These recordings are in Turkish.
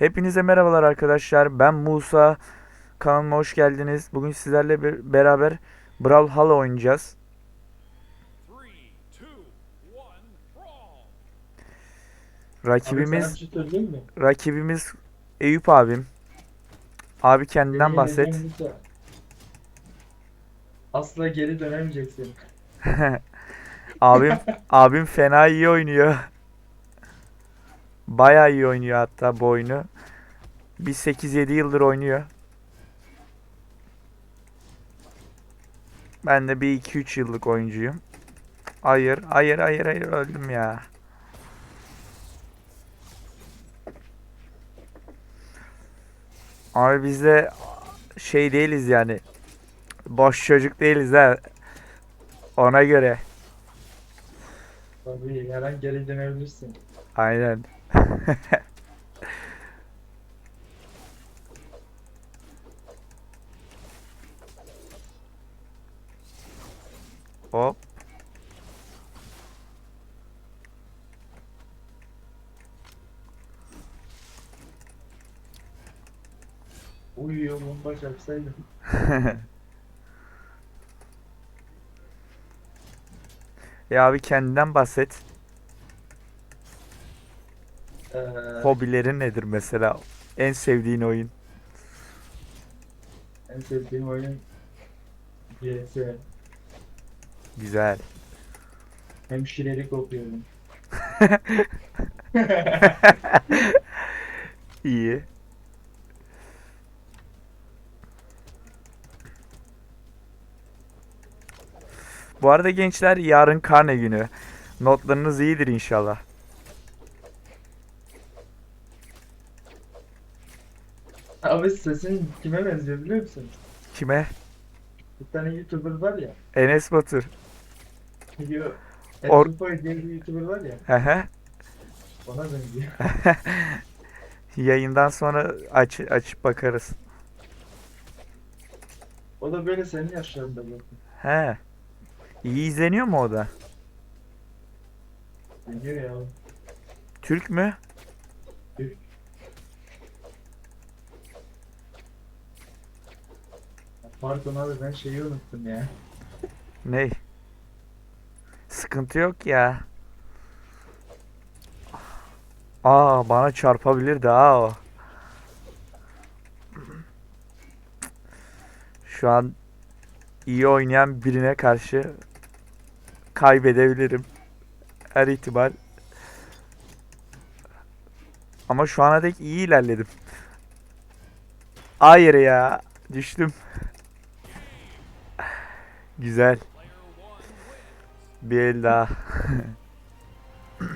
Hepinize merhabalar arkadaşlar. Ben Musa. Kanalıma hoş geldiniz. Bugün sizlerle bir- beraber oynayacağız. Brawl! Rakibimiz Abi sana bir şey rakibimiz Eyüp abim. Abi kendinden bahset. Asla geri dönemeyeceksin. abim abim fena iyi oynuyor. Bayağı iyi oynuyor hatta bu oyunu. Bir 8-7 yıldır oynuyor. Ben de bir 2-3 yıllık oyuncuyum. Hayır, hayır, hayır, hayır öldüm ya. Abi biz de şey değiliz yani. Boş çocuk değiliz ha. Ona göre. Tabii her an geri dönebilirsin. Aynen. Hop. Uyuyor bomba çarpsaydım. Ya abi kendinden bahset. Ee, Hobilerin nedir mesela? En sevdiğin oyun. en sevdiğim oyun CS. Güzel. Hemşirelik okuyorum. İyi. Bu arada gençler yarın karne günü. Notlarınız iyidir inşallah. Abi sesin kime benziyor biliyor musun? Kime? Bir tane YouTuber var ya. Enes Batur. Diyor. Or- Esupoy diye bir YouTuber var ya. Hı hı. Ona benziyor. Yayından sonra aç açıp bakarız. O da böyle senin yaşlarında bu. He. İyi izleniyor mu o da? Biliyor ya. Türk mü? Pardon abi ben şeyi unuttum ya. Ney? Sıkıntı yok ya. Aa bana çarpabilirdi ha o. Şu an iyi oynayan birine karşı kaybedebilirim. Her ihtimal. Ama şu ana dek iyi ilerledim. Hayır ya. Düştüm. Güzel. Bir el daha.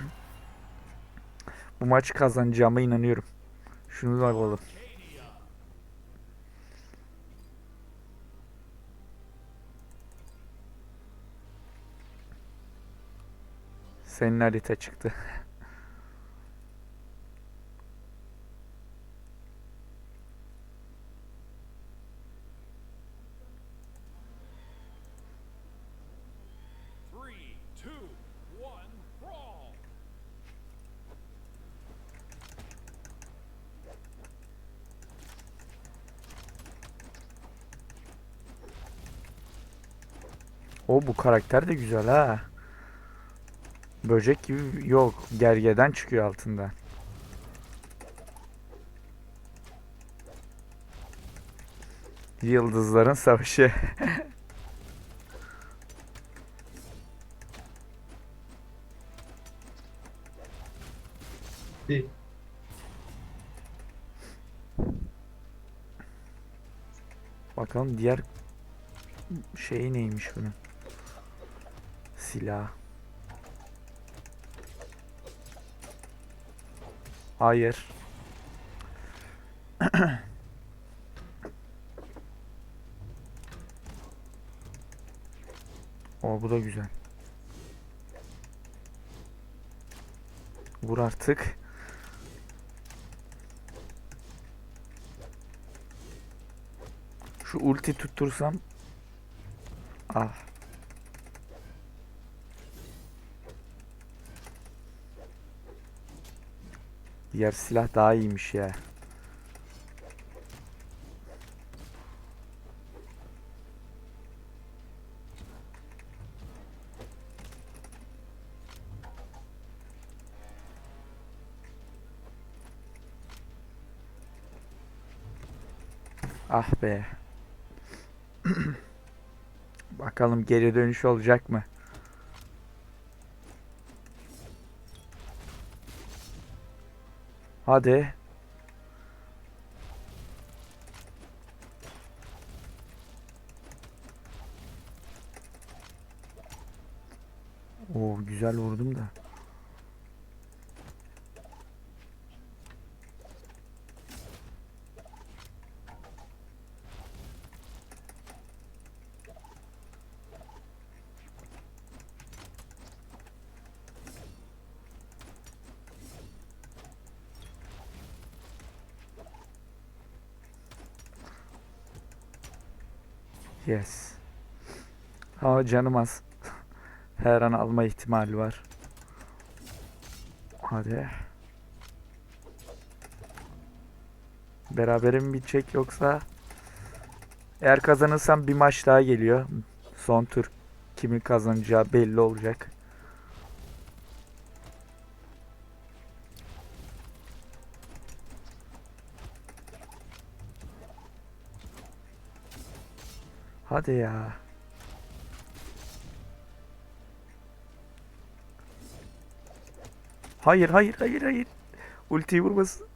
Bu maçı kazanacağıma inanıyorum. Şunu da alalım. Senin harita çıktı. O bu karakter de güzel ha. Böcek gibi yok. Gergeden çıkıyor altından. Yıldızların Savaşı. Bakalım diğer şey neymiş bunun? Silah. Hayır. O bu da güzel. Vur artık. Şu ulti tuttursam. Ah. Diğer silah daha iyiymiş ya. Ah be. Bakalım geri dönüş olacak mı? Hadi. Oo güzel vurdum da. Yes. Ama canım az. Her an alma ihtimali var. Hadi. Berabere mi bitecek yoksa eğer kazanırsam bir maç daha geliyor. Son tur kimin kazanacağı belli olacak. Hadi ya. Hayır hayır hayır hayır. Ultiyi vurmasın.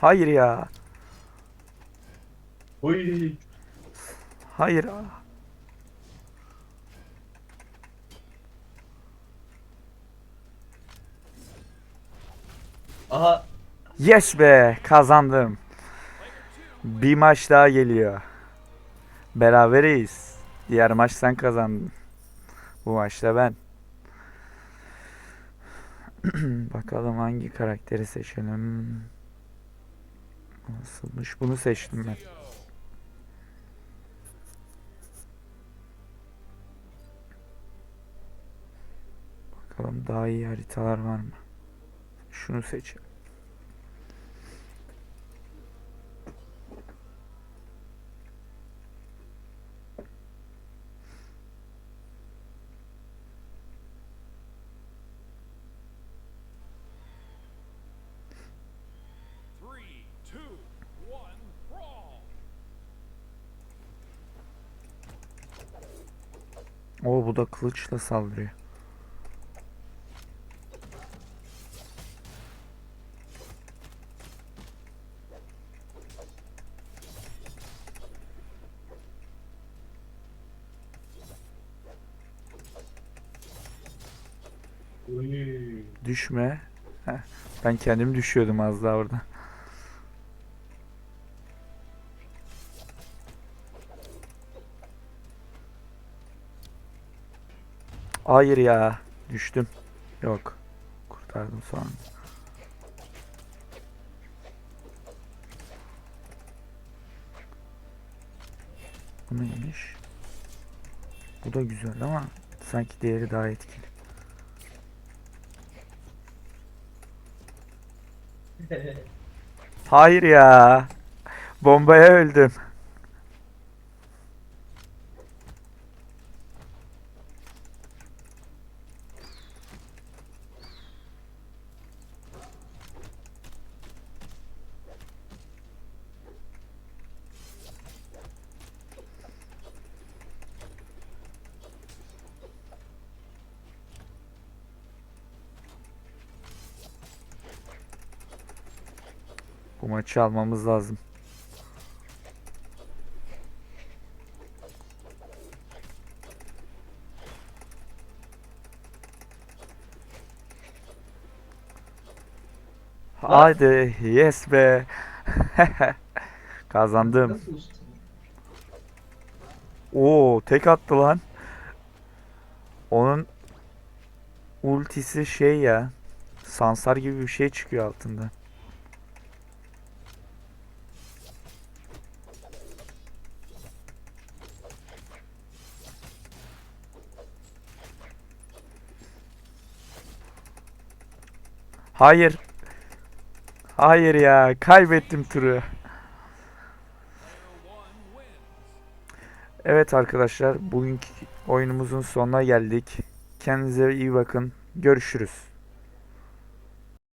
Hayır ya. Oy. Hayır. Aha. Yes be kazandım. Bir maç daha geliyor. Beraberiz. Diğer maç sen kazandın. Bu maçta ben. Bakalım hangi karakteri seçelim. Nasılmış? Bunu seçtim ben. Bakalım daha iyi haritalar var mı? Şunu seçelim. Oo bu da kılıçla saldırıyor. Düşme. Heh, ben kendim düşüyordum az daha orada. Hayır ya. Düştüm. Yok. Kurtardım sonra. Bu neymiş? Bu da güzel ama sanki diğeri daha etkili. Hayır ya. Bombaya öldüm. Bu maçı almamız lazım. Hadi yes be. Kazandım. Oo tek attı lan. Onun ultisi şey ya. Sansar gibi bir şey çıkıyor altında. Hayır. Hayır ya. Kaybettim turu. Evet arkadaşlar. Bugünkü oyunumuzun sonuna geldik. Kendinize iyi bakın. Görüşürüz.